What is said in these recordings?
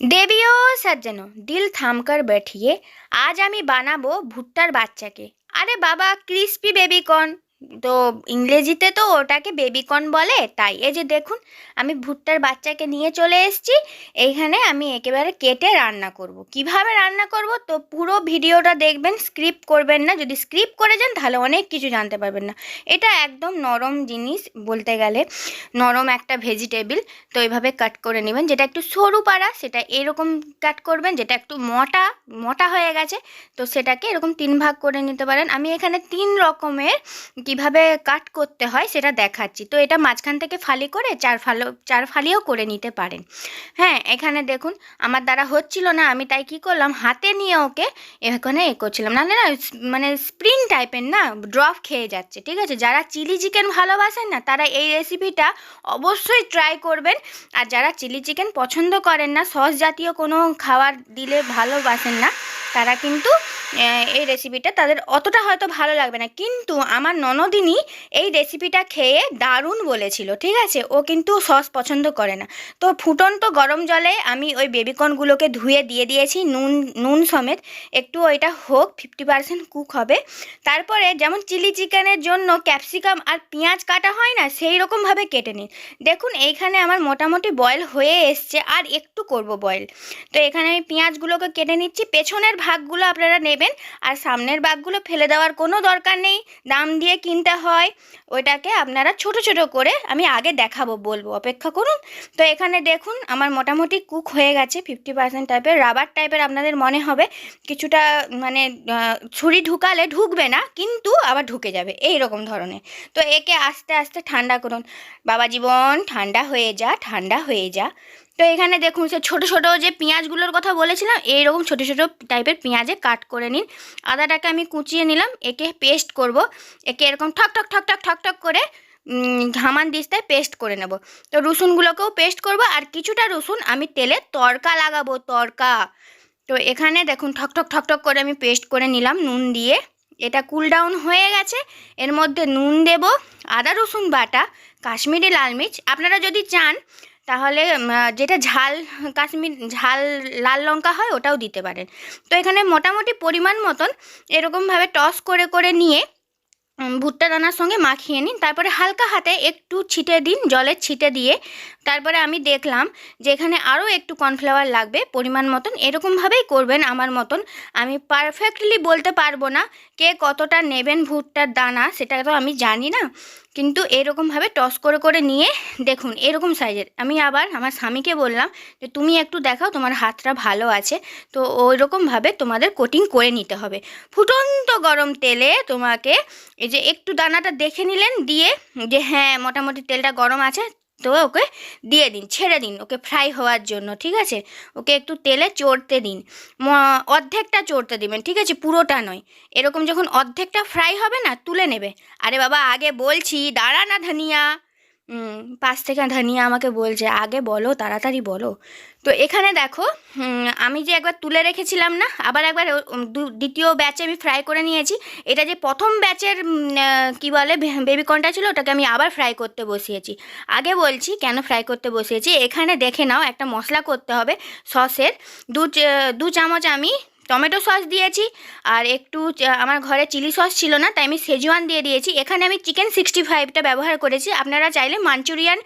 দেবী ও sir যেন দিল থামকার ব্যাঠিয়ে আজ আমি বানাবো ভুট্টার বাচ্চাকে। আরে বাবা, ক্রিস্পি বেবিকর্ন তো ইংরেজিতে তো ওটাকে বেবিকর্ন বলে, তাই। এই যে দেখুন, আমি ভুট্টার বাচ্চাকে নিয়ে চলে এসেছি, এইখানে আমি একেবারে কেটে রান্না করব। কীভাবে রান্না করব? তো পুরো ভিডিওটা দেখবেন স্ক্রিপ্ট করবেন না। যদি স্ক্রিপ্ট করে যান, তাহলে অনেক কিছু জানতে পারবেন না। এটা একদম নরম জিনিস বলতে গেলে, নরম একটা ভেজিটেবিল। তো এইভাবে কাট করে নেবেন, যেটা একটু সরু পাড়া, সেটা এরকম কাট করবেন, যেটা একটু মোটা মোটা হয়ে গেছে। তো সেটাকে এরকম তিন ভাগ করে নিতে পারেন। আমি এখানে তিন রকমের কীভাবে কাট করতে হয় সেটা দেখাচ্ছি। তো এটা মাঝখান থেকে ফালি করে চার ফালো, চার ফালিও করে নিতে পারেন। হ্যাঁ এখানে দেখুন, আমার দ্বারা হচ্ছিল না, আমি তাই কি করলাম, হাতে নিয়ে ওকে এখানে এ করছিলাম। নাহলে না মানে স্প্রিং টাইপের না, ড্রপ খেয়ে যাচ্ছে, ঠিক আছে? যারা চিলি চিকেন ভালোবাসেন না, তারা এই রেসিপিটা অবশ্যই ট্রাই করবেন। আর যারা চিলি চিকেন পছন্দ করেন না, সস জাতীয় কোনো খাবার দিলে ভালোবাসেন না, তারা কিন্তু এই রেসিপিটা তাদের অতটা হয়তো ভালো লাগবে না। কিন্তু আমার ননদিনী এই রেসিপিটা খেয়ে দারুণ বলেছিল, ঠিক আছে? ও কিন্তু সস পছন্দ করে না। তো ফুটন্ত গরম জলে আমি ওই বেবিকর্নগুলোকে ধুয়ে দিয়ে দিয়েছি, নুন নুন সমেত। একটু ওইটা হোক ফিফটি পার্সেন্ট কুক হবে। তারপরে যেমন চিলি চিকেনের জন্য ক্যাপসিকাম আর পেঁয়াজ কাটা হয় না, সেই রকমভাবে কেটে নিন দেখুন, এইখানে আমার মোটামুটি বয়েল হয়ে এসছে, আর একটু করব বয়েল তো এখানে আমি পেঁয়াজগুলোকে কেটে নিচ্ছি। পেছনের ভাগগুলো আপনারা নেবেন আর সামনের ভাগগুলো ফেলে দেওয়ার কোনো দরকার নেই। দাম দিয়ে কিনতে হয়। ওইটাকে আপনারা ছোট ছোট করে আমি আগে দেখাবো, বলব। অপেক্ষা করুন। তো এখানে দেখুন, আমার মোটামুটি কুক হয়ে গেছে। ফিফটি পার্সেন্ট টাইপের রাবার টাইপের আপনাদের মনে হবে। কিছুটা মানে ছুরি ঢুকালে ঢুকবে না, কিন্তু আবার ঢুকে যাবে। এই রকম ধরনের। তো একে আস্তে আস্তে ঠান্ডা করুন। বাবা জীবন, ঠান্ডা হয়ে যা, ঠান্ডা হয়ে যা। তো এখানে দেখুন, সে ছোটো ছোটো যে পেঁয়াজগুলোর কথা বলেছিলাম, এইরকম ছোটো ছোটো টাইপের পেঁয়াজে কাট করে নিন। আদাটাকে আমি কুচিয়ে নিলাম, একে পেস্ট করব। একে এরকম ঠক ঠক ঠক ঠক ঠক ঠক করে ঘামান দিস্তায় পেস্ট করে নেব। তো রসুনগুলোকেও পেস্ট করব, আর কিছুটা রসুন আমি তেলে তরকা লাগাবো, তরকা। তো এখানে দেখুন, ঠক ঠক ঠক ঠক করে আমি পেস্ট করে নিলাম নুন দিয়ে। এটা কুল ডাউন হয়ে গেছে, এর মধ্যে নুন দেব, আদা রসুন বাটা, কাশ্মীরি লাল মির্চ। আপনারা যদি চান তাহলে যেটা ঝাল, কাশ্মীর ঝাল লাল লঙ্কা হয়, ওটাও দিতে পারেন। তো এখানে মোটামুটি পরিমাণ মতন এরকমভাবে টস করে করে নিয়ে ভুট্টা দানার সঙ্গে মাখিয়ে নিন। তারপরে হালকা হাতে একটু ছিটে দিন জলের ছিটে দিয়ে। তারপরে আমি দেখলাম যে এখানে আরও একটু কর্নফ্লাওয়ার লাগবে পরিমাণ মতন। এরকমভাবেই করবেন আমার মতন। আমি পারফেক্টলি বলতে পারব না কে কতটা নেবেন ভুট্টার দানা, সেটা তো আমি জানি না। কিন্তু এরকমভাবে টস করে করে নিয়ে দেখুন, এরকম সাইজের আমি আবার আমার স্বামীকে বললাম যে, তুমি একটু দেখাও, তোমার হাতটা ভালো আছে। তো ওইরকমভাবে তোমাদের কোটিং করে নিতে হবে। ফুটন্ত গরম তেলে তোমাকে এই যে একটু দানাটা দেখে নিলেন, দিয়ে যে হ্যাঁ মোটামুটি তেলটা গরম আছে তো ওকে দিয়ে দিন, ছেড়ে দিন, ওকে ফ্রাই হওয়ার জন্য, ঠিক আছে? ওকে একটু তেলে চড়তে দিন। অর্ধেকটা চড়তে দিবেন, ঠিক আছে? পুরোটা নয়। এরকম যখন অর্ধেকটা ফ্রাই হবে না, তুলে নেবে। আরে বাবা, আগে বলছি, দাঁড়া না ধনিয়া। পাশ থেকে ধনিয়া আমাকে বলছে, আগে বলো, তাড়াতাড়ি বলো। তো এখানে দেখো আমি যে একবার তুলে রেখেছিলাম না, আবার একবার দ্বিতীয় ব্যাচে আমি ফ্রাই করে নিয়েছি। এটা যে প্রথম ব্যাচের কি বলে বেবিকর্নটা ছিল, ওটাকে আমি আবার ফ্রাই করতে বসিয়েছি। আগে বলছি, কেন ফ্রাই করতে বসিয়েছি? এখানে দেখে নাও, একটা মশলা করতে হবে, সসের। দু দু চামচ আমি টমেটো সস দিয়েছি আর একটু আমার ঘরে চিলি সস ছিল না, তাই আমি সেজওয়ান দিয়ে দিয়েছি। এখানে আমি চিকেন সিক্সটি ফাইভটা ব্যবহার করেছি। আপনারা চাইলে মাঞ্চুরিয়ান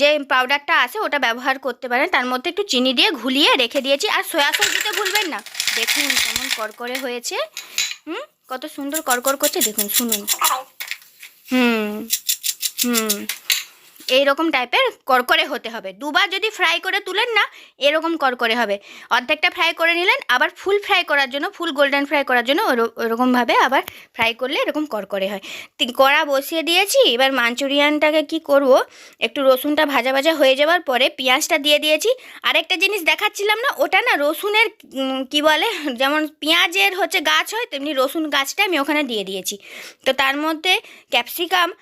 যে পাউডারটা আছে, ওটা ব্যবহার করতে পারেন। তার মধ্যে একটু চিনি দিয়ে ঘুলিয়ে রেখে দিয়েছি। আর সয়া সস দিতে ভুলবেন না। দেখুন কেমন করকরে হয়েছে। হুম? কত সুন্দর করকর করছে। দেখুন, শুনুন। হুম হুম। এইরকম টাইপের করকরে হতে হবে। দুবার যদি ফ্রাই করে তুলেন না, এরকম করকরে হবে। অর্ধেকটা ফ্রাই করে নিলেন, আবার ফুল ফ্রাই করার জন্য ফুল গোল্ডেন ফ্রাই করার জন্য ওরো- ওরকমভাবে আবার ফ্রাই করলে এরকম করকরে হয়। কড়া বসিয়ে দিয়েছি, এবার মাঞ্চুরিয়ানটাকে কি করব, একটু রসুনটা ভাজা ভাজা হয়ে যাওয়ার পরে পেঁয়াজটা দিয়ে দিয়েছি। আরেকটা জিনিস দেখাচ্ছিলাম না, ওটা না রসুনের কি বলে, যেমন পেঁয়াজের হচ্ছে গাছ হয়, তেমনি রসুন গাছটা আমি ওখানে দিয়ে দিয়েছি। তো তার মধ্যে ক্যাপসিকাম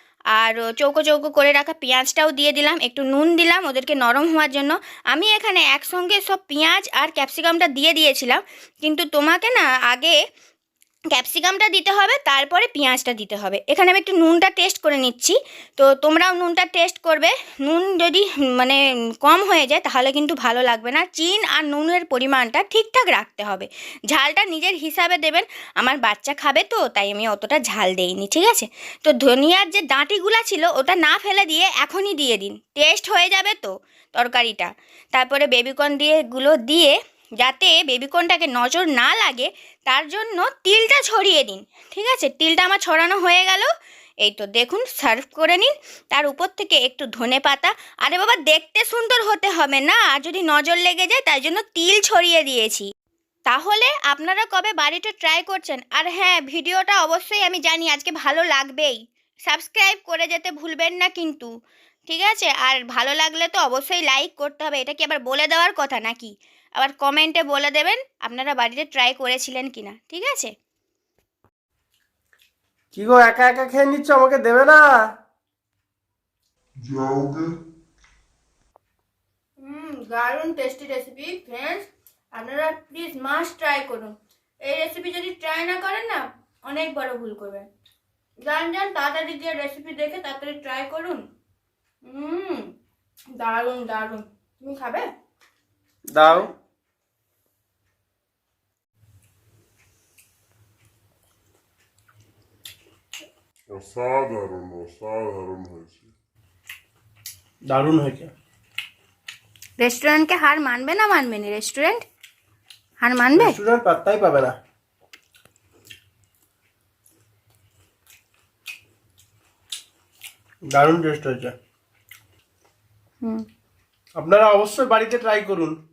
আর চৌকো চৌকো করে রাখা পেঁয়াজটাও দিয়ে দিলাম, একটু নুন দিলাম, ওদেরকে নরম হওয়ার জন্য। আমি এখানে একসঙ্গে সব পেঁয়াজ আর ক্যাপসিকামটা দিয়ে দিয়েছিলাম, কিন্তু তোমাকে না আগে ক্যাপসিকামটা দিতে হবে, তারপরে পেঁয়াজটা দিতে হবে। এখানে আমি একটু নুনটা টেস্ট করে নিচ্ছি। তো তোমরাও নুনটা টেস্ট করবে। নুন যদি মানে কম হয়ে যায়, তাহলে কিন্তু ভালো লাগবে না। চিন আর নুনের পরিমাণটা ঠিকঠাক রাখতে হবে। ঝালটা নিজের হিসাবে দেবেন। আমার বাচ্চা খাবে তো, তাই আমি অতটা ঝাল দেইনি, ঠিক আছে? তো ধনিয়ার যে ডাঁটিগুলা ছিল, ওটা না ফেলে দিয়ে এখনই দিয়ে দিন। টেস্ট হয়ে যাবে তো তরকারিটা। তারপরে বেবিকর্ন দিয়ে গুলো দিয়ে যাতে বেবিকর্নটাকে নজর না লাগে, তার জন্য তিলটা ছড়িয়ে দিন। ঠিক আছে? তিলটা আমার ছড়ানো হয়ে গেল। এই তো দেখুন, সার্ভ করে নিন। তার উপর থেকে একটু ধনে পাতা। আরে বাবা, দেখতে সুন্দর হতে হবে না? আর যদি নজর লেগে যায়, তাই জন্য তিল ছড়িয়ে দিয়েছি। তাহলে আপনারা কবে বাড়িতে ট্রাই করছেন? আর হ্যাঁ ভিডিওটা অবশ্যই আমি জানি, আজকে ভালো লাগবেই। সাবস্ক্রাইব করে যেতে ভুলবেন না কিন্তু। ঠিক আছে? আর ভালো লাগলে তো অবশ্যই লাইক করতে হবে। এটা কি আবার বলে দেওয়ার কথা নাকি? আবার কমেন্টে বলে দেবেন আপনারা বাড়িতে ট্রাই করেছিলেন কিনা ঠিক আছে? কি গো একা একা খেয়ে নিচ্ছ? আমাকে দেবে না? হুম দারুণ টেস্টি রেসিপি ফ্রেন্ডস আপনারা প্লিজ মাস্ট ট্রাই করুন। এই রেসিপি যদি ট্রাই না করেন না অনেক বড় ভুল করবেন। যান যান তাড়াতাড়ি গিয়ে রেসিপি দেখে তাড়াতাড়ি ট্রাই করুন। হুম দারুণ দারুণ। তুমি খাবে? দাও। অসাধারণ অসাধারণ হয়েছে। দারুণ হয়েছে। রেস্টুরেন্টকে হার মানবে না মানবে না রেস্টুরেন্ট? হার মানবে? রেস্টুরেন্ট পাত্তাই পাবে না। দারুণ টেস্ট হয়েছে। হুম। আপনারা অবশ্যই বাড়িতে ট্রাই করুন।